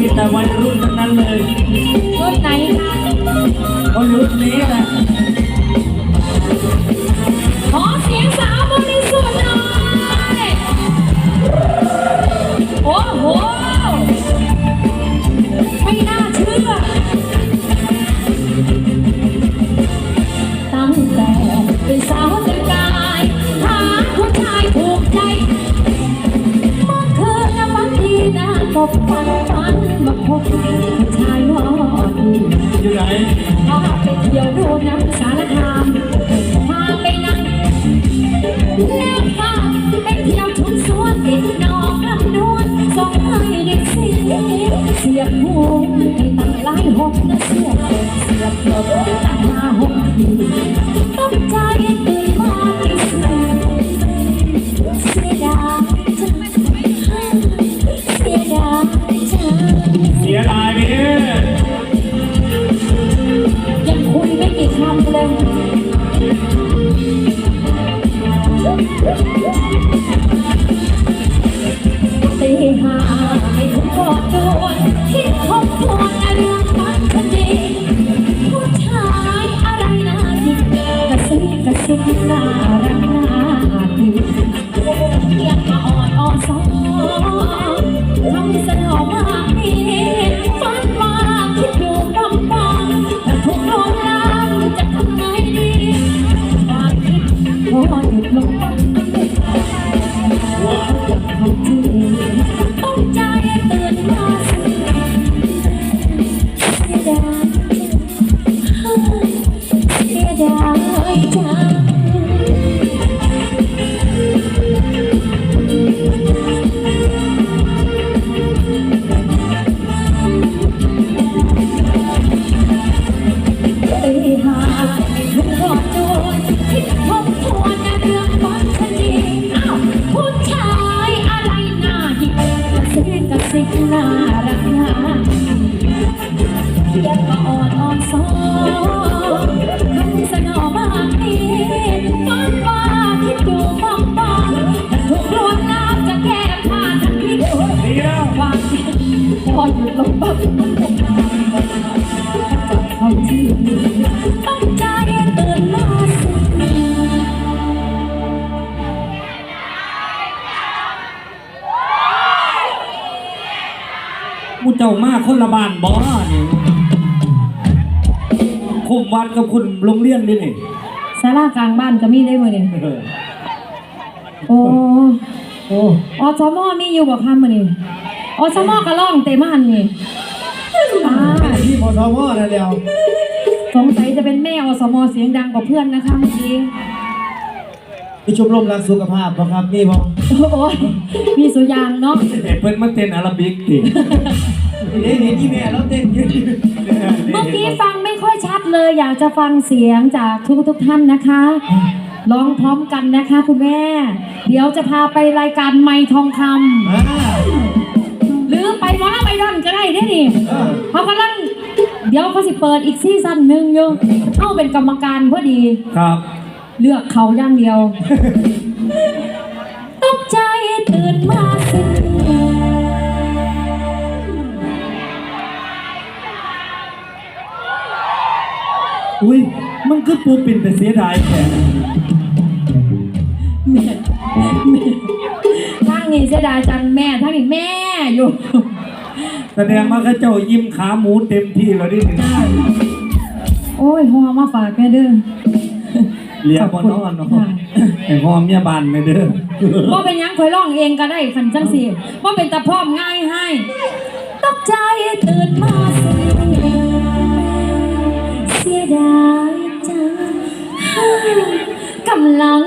มีแต่วัยรุ่นทั้งนั้นเลยรุ่นไหนคะเขารุ่นนี้แหละ นะก็ฝันฝันมาพบผู้ชายหล่อดีอยู่ไหนพาไปเที่ยวดูหนังสารคามพาไปนั่งแล้วพาไปเที่ยวชมสวนติดนองลำดวนส่งให้ได้เสีเสียบหูให้ตั้งหลายหกนะเสียบเสียบเกือบตั้งห้าหกทีตกใจตื่น ยังคุยไม่กี่คำเลย ดพอหยุดลงบ้างเขาจริงต้องใจตื่นมาสิเสียดายเสียดายจังตีห้าทุกคนโดนคิดทบ น่ารักน่าเพียงก็อ่อนอ่อนสอน มูเจ้ามาคนละบ้านบ่นี่คุมวัดกับคุณโรงเรียนดินี่ศาลากลางบ้านก็มีได้มื้อนี้เออโอ้โอ้อสมมีอยู่บ่คะมื้อนี้อสมก็ร้องเต็มหันนี่อ่าที่พอทวนั่นเดียวสงสัยจะเป็นแม่อสมเสียงดังกว่าเพื่อนนะคะเมื่อกี้ มีชมรมรักสุขภาพบ่ครับนี่บ่โอ้ยมีสุยางเนาะเด็กเพิ่นมาเต้นอาราบิกติเห็นเห็นที่แม่เราเต้นอยืนเมื่อกี้ฟังไม่ค่อยชัดเลย อยากจะฟังเสียงจากทุกทุกๆท่านนะคะร้องพร้อมกันนะคะคุณแม่ เดี๋ยวจะพาไปรายการไม้ทองคำอ่าหรือไปหมอลำไอดอนก็ได้เด้นี่เออเขากำลังเดี๋ยวเขาสิเปิดอีกซีซั่นหนึ่งอยู่เข้าเป็นกรรมการพอดีครับ เลือกเขาอย่างเดียว ตกใจตื่นมาสิอุ้ย มันคือปูปิ่นแต่เสียดายแค่แม่แม่ทั้งนี้เสียดายจังแม่ทั้งนี้แม่อยู่ แสดงว่าเขาเจ้ายิ้มขาหมูเต็มที่แล้วดินี่โอ้ยหอมาฝากแม่เด้อ เหลียบนนอนเนาะค่ะไอ้พ่อเมียบานเลยเด้อว่าเป็นหยังคอยร้องเองก็ได้ขันจังสิว่าเป็นตะพร้อมง่ายให้ตกใจตื่นมาสิเสียดายจังกำลัง